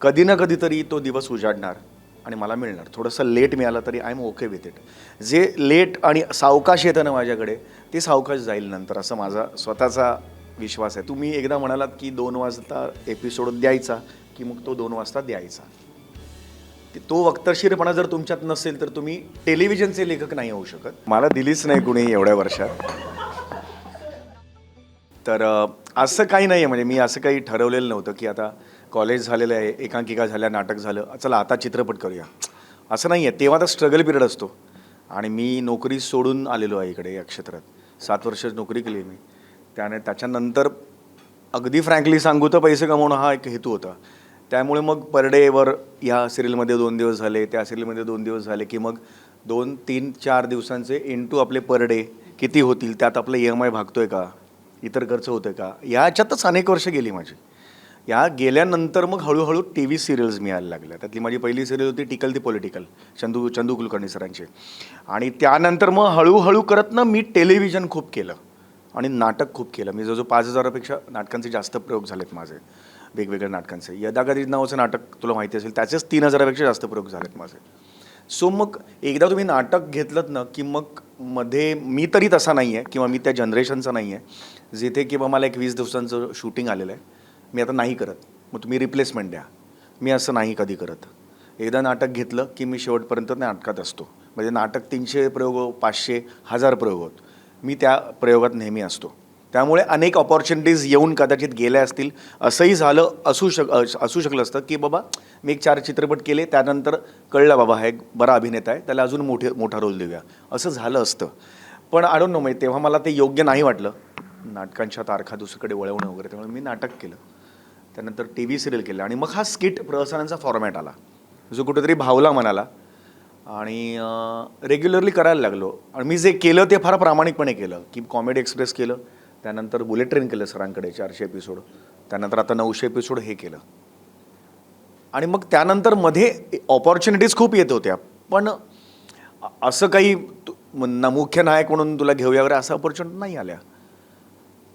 कधी ना कधीतरी तो दिवस उजाडणार आणि मला मिळणार. थोडंसं लेट मिळालं तरी I am okay with it जे लेट आणि सावकाश येतं ना माझ्याकडे ते सावकाश जाईल नंतर असं माझा स्वतःचा विश्वास आहे. तुम्ही एकदा म्हणालात की दोन वाजता एपिसोड द्यायचा की मग तो दोन वाजता द्यायचा. तो वक्तशीरपणा जर तुमच्यात नसेल तर तुम्ही टेलिव्हिजनचे लेखक नाही होऊ शकत. मला दिलीच नाही कुणी एवढ्या वर्षात. तर असं काही नाही आहे म्हणजे मी असं काही ठरवलेलं नव्हतं की आता कॉलेज झालेलं आहे एकांकिका झाल्या नाटक झालं चला आता चित्रपट करूया. असं नाही आहे तेव्हा तर स्ट्रगल पिरियड असतो. आणि मी नोकरी सोडून आलेलो आहे इकडे या क्षेत्रात. सात वर्ष नोकरी केली मी. त्याने त्याच्यानंतर अगदी फ्रँकली सांगू तर पैसे कमवणं हा एक हेतू होता. त्यामुळे मग पर डेवर या सिरियलमध्ये दोन दिवस झाले त्या सिरियलमध्ये दोन दिवस झाले की मग दोन तीन चार दिवसांचे इंटू आपले पर डे किती होतील त्यात आपलं ई एम आय भागतो आहे का? इतर खर्च होतोय का? याच्यातच अनेक वर्ष गेली माझी. या गेल्यानंतर मग हळूहळू टी व्ही सिरियल्स मिळायला लागल्या. त्यातली माझी पहिली सिरियल होती tickle the political Chandu Chandu Kulkarni सरांची. आणि त्यानंतर मग हळूहळू करत ना मी टेलिव्हिजन खूप केलं. आणि नाटक खूप केलं. मी जवळजवळ पाच हजारापेक्षा नाटकांचे जास्त प्रयोग झालेत माझे. वेगवेगळ्या नाटकांचे. यदागदी नावाचं नाटक तुला माहिती असेल त्याचेच तीन हजारापेक्षा जास्त प्रयोग झालेत माझे. सो मग एकदा तुम्ही नाटक घेतलं ना की मग मध्ये मी तरी तसा नाही आहे किंवा मी त्या जनरेशनचा नाही आहे जिथे किंवा मला एक वीस दिवसांचं शूटिंग आलेलं आहे. मी आता नाही करत. मग तुम्ही रिप्लेसमेंट द्या. मी असं नाही कधी करत. एकदा नाटक घेतलं की मी शेवटपर्यंत नाटकात असतो. म्हणजे नाटक तीनशे प्रयोग पाचशे हजार प्रयोग होत. मी त्या प्रयोगात नेहमी असतो. त्यामुळे अनेक ऑपॉर्च्युनिटीज येऊन कदाचित गेल्या असतील. असंही झालं असू शक असू शकलं असतं की बाबा मी एक चार चित्रपट केले त्यानंतर कळलं बाबा हा एक बरा अभिनेता आहे त्याला अजून मोठे मोठा रोल देऊया. असं झालं असतं. पण आडून नो म्हणजे तेव्हा मला ते योग्य नाही वाटलं. नाटकांच्या तारखा दुसरीकडे वळवणं वगैरे त्यामुळे मी नाटक केलं. त्यानंतर टी व्ही सिरियल केलं. आणि मग हा स्किट प्रहसनांचा फॉर्मॅट आला. जो कुठेतरी भावला म्हणाला. आणि रेग्युलरली करायला लागलो. आणि मी जे केलं ते फार प्रामाणिकपणे केलं. की कॉमेडी एक्सप्रेस केलं. त्यानंतर बुलेट ट्रेन केलं सरांकडे चारशे एपिसोड त्यानंतर आता नऊशे एपिसोड हे केलं. आणि मग त्यानंतरमध्ये ऑपॉर्च्युनिटीज खूप येत होत्या. पण असं काही मुख्य नायक म्हणून तुला घेऊया वगैरे असं ऑपॉर्च्युनिटी नाही आल्या.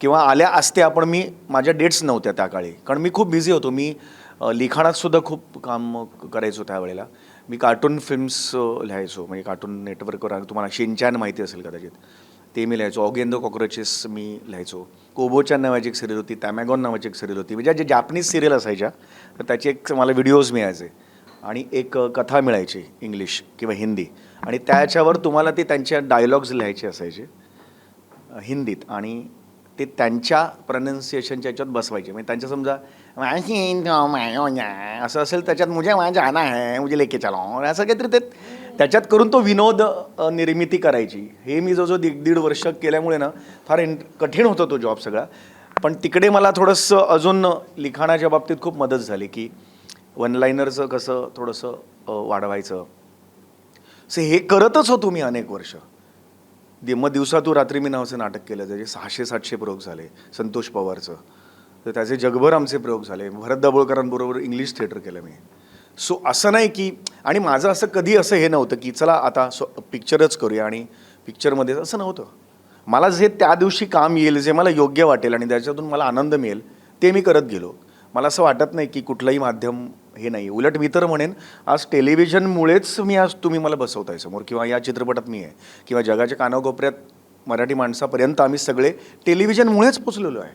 किंवा आल्या असत्या पण मी माझ्या डेट्स नव्हत्या त्या काळी. कारण मी खूप बिझी होतो. मी लिखाणातसुद्धा खूप काम करायचो त्यावेळेला मी कार्टून फिल्म्स लिहायचो. म्हणजे कार्टून नेटवर्कवर तुम्हाला शिनचॅन माहिती असेल कदाचित. ते मी लिहायचो. ऑगेंदो कॉक्रोचेस मी लिहायचो. कोबोचॅन नावाची एक सिरियल होती. तॅमॅगॉन नावाची एक सिरियल होती. म्हणजे जे जापनीज सिरियल असायच्या तर त्याचे एक मला व्हिडिओज मिळायचे. आणि एक कथा मिळायची इंग्लिश किंवा हिंदी. आणि त्याच्यावर तुम्हाला ते त्यांच्या डायलॉग्ज लिहायचे असायचे. हिंदीत. आणि ते त्यांच्या प्रनन्सिएशनच्या याच्यात बसवायचे. म्हणजे त्यांच्या समजा असं असेल त्याच्यात मुझे माझ्या जाना है मुझे लेके चलो. असं काहीतरी ते त्याच्यात करून तो विनोद निर्मिती करायची. हे मी जो जो दीड दीड वर्ष केल्यामुळे ना फार इन कठीण होता तो जॉब सगळा. पण तिकडे मला थोडंसं अजून लिखाणाच्या बाबतीत खूप मदत झाली की वन लाईनरचं कसं थोडंसं वाढवायचं. सो हे करतच होतो मी अनेक वर्ष. दि मग दिवसातून रात्री मी नावाचं नाटक केलं त्याचे सहाशे सातशे प्रयोग झाले संतोष पवारचं. तर त्याचे जगभर आमचे प्रयोग झाले. भरत दाभोळकरांबरोबर इंग्लिश थिएटर केलं मी. सो असं नाही की आणि माझं असं कधी असं हे नव्हतं की चला आता स्व पिक्चरच करूया आणि पिक्चरमध्ये असं नव्हतं. मला जे त्या दिवशी काम येईल जे मला योग्य वाटेल आणि त्याच्यातून मला आनंद मिळेल ते मी करत गेलो. मला असं वाटत नाही की कुठलंही माध्यम हे नाही उलट मी तर म्हणेन आज टेलिव्हिजनमुळेच मी आज तुम्ही मला बसवताय समोर किंवा या चित्रपटात मी आहे किंवा जगाच्या कानाकोपऱ्यात मराठी माणसापर्यंत आम्ही सगळे टेलिव्हिजनमुळेच पोचलेलो आहे.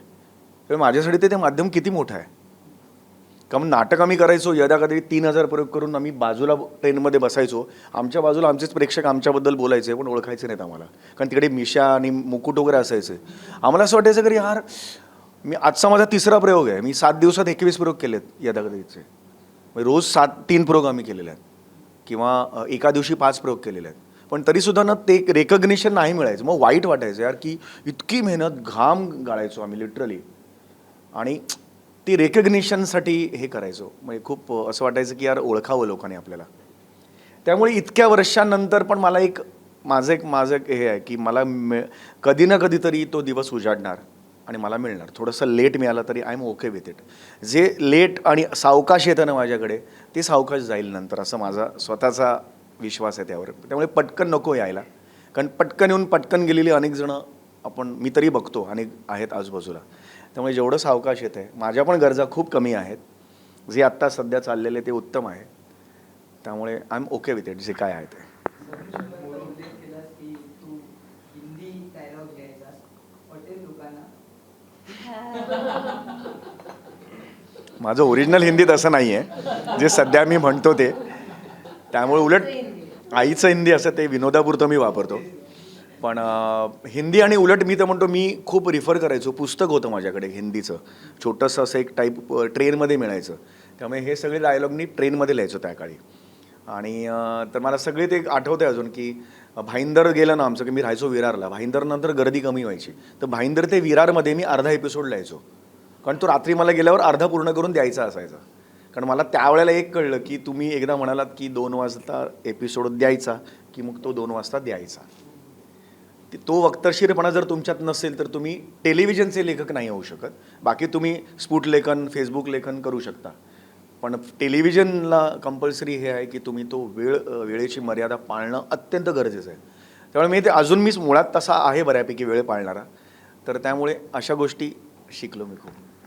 तर माझ्यासाठी ते ते माध्यम किती मोठं आहे? कारण नाटक आम्ही करायचो यदा कधी तीन हजार प्रयोग करून आम्ही बाजूला ट्रेनमध्ये बसायचो आमच्या बाजूला आमचेच प्रेक्षक आमच्याबद्दल बोलायचे पण ओळखायचे नाहीत आम्हाला. कारण तिकडे मिशा आणि मुकुट वगैरे असायचे. आम्हाला असं वाटायचं की यार मी आजचा माझा तिसरा प्रयोग आहे मी सात दिवसात एकवीस प्रयोग केलेत यदा कधीचे. म्हणजे रोज सात तीन प्रयोग आम्ही केलेले आहेत. किंवा एका दिवशी पाच प्रयोग केलेले आहेत. पण तरीसुद्धा ना ते रेकग्निशन नाही मिळायचं. मग वाईट वाटायचं यार की इतकी मेहनत घाम गाळायचो आम्ही लिटरली आणि ती रेकग्निशनसाठी हे करायचो. म्हणजे खूप असं वाटायचं की यार ओळखावं लोकांनी आपल्याला. त्यामुळे इतक्या वर्षांनंतर पण मला एक माझं एक माझं एक हे आहे की मला मिळ कधी ना कधीतरी तो दिवस उजाडणार. आणि मला मिळणार. थोडंसं लेट मिळालं तरी I am okay with it जे लेट आणि सावकाश येतं ना माझ्याकडे ते सावकाश जाईल नंतर असं माझा स्वतःचा विश्वास आहे त्यावर. त्यामुळे पटकन नको यायला. कारण पटकन येऊन पटकन गेलेली अनेक जणं आपण मी तरी बघतो अनेक आहेत आजूबाजूला. त्यामुळे जेवढं सावकाश येतं आहे माझ्या पण गरजा खूप कमी आहेत. जे आत्ता सध्या चाललेले ते उत्तम आहे. त्यामुळे I am okay with it जे काय आहे ते उल्लेख केलास की तू हिंदी डायलॉग घ्यायचास पटेल लोकांना माझं ओरिजिनल हिंदीत असं नाही आहे जे सध्या मी म्हणतो ते. त्यामुळे उलट आईचं हिंदी. असं ते विनोदापुरतं मी वापरतो. पण हिंदी आणि उलट मी तर म्हणतो मी खूप रिफर करायचो. पुस्तक होतं माझ्याकडे हिंदीचं. छोटंसं असं एक टाईप ट्रेनमध्ये मिळायचं. त्यामुळे हे सगळे डायलॉग मी ट्रेनमध्ये लिहायचो त्या काळी. आणि तर मला सगळे ते आठवते अजून की भाईंदर गेलं ना आमचं की मी राहायचो विरारला. भाईंदर नंतर गर्दी कमी व्हायची. तर भाईंदर ते विरारमध्ये मी अर्धा एपिसोड लिहायचो. कारण तो रात्री मला गेल्यावर अर्धा पूर्ण करून द्यायचा असायचा. कारण मला त्यावेळेला एक कळलं की तुम्ही एकदा म्हणालात की दोन वाजता एपिसोड द्यायचा की मग तो दोन वाजता द्यायचा. तो वक्तशीरपणा जर तुमच्यात नसेल तर तुम्ही टेलिव्हिजनचे लेखक नाही होऊ शकत. बाकी तुम्ही स्फुट लेखन फेसबुक लेखन करू शकता. पण टेलिव्हिजनला कंपल्सरी हे आहे की तुम्ही तो वेळ वेळेची मर्यादा पाळणं अत्यंत गरजेचं आहे. त्यामुळे मी ते अजून मीच मुळात तसा आहे बऱ्यापैकी वेळ पाळणारा. तर त्यामुळे अशा गोष्टी शिकलो मी खूप.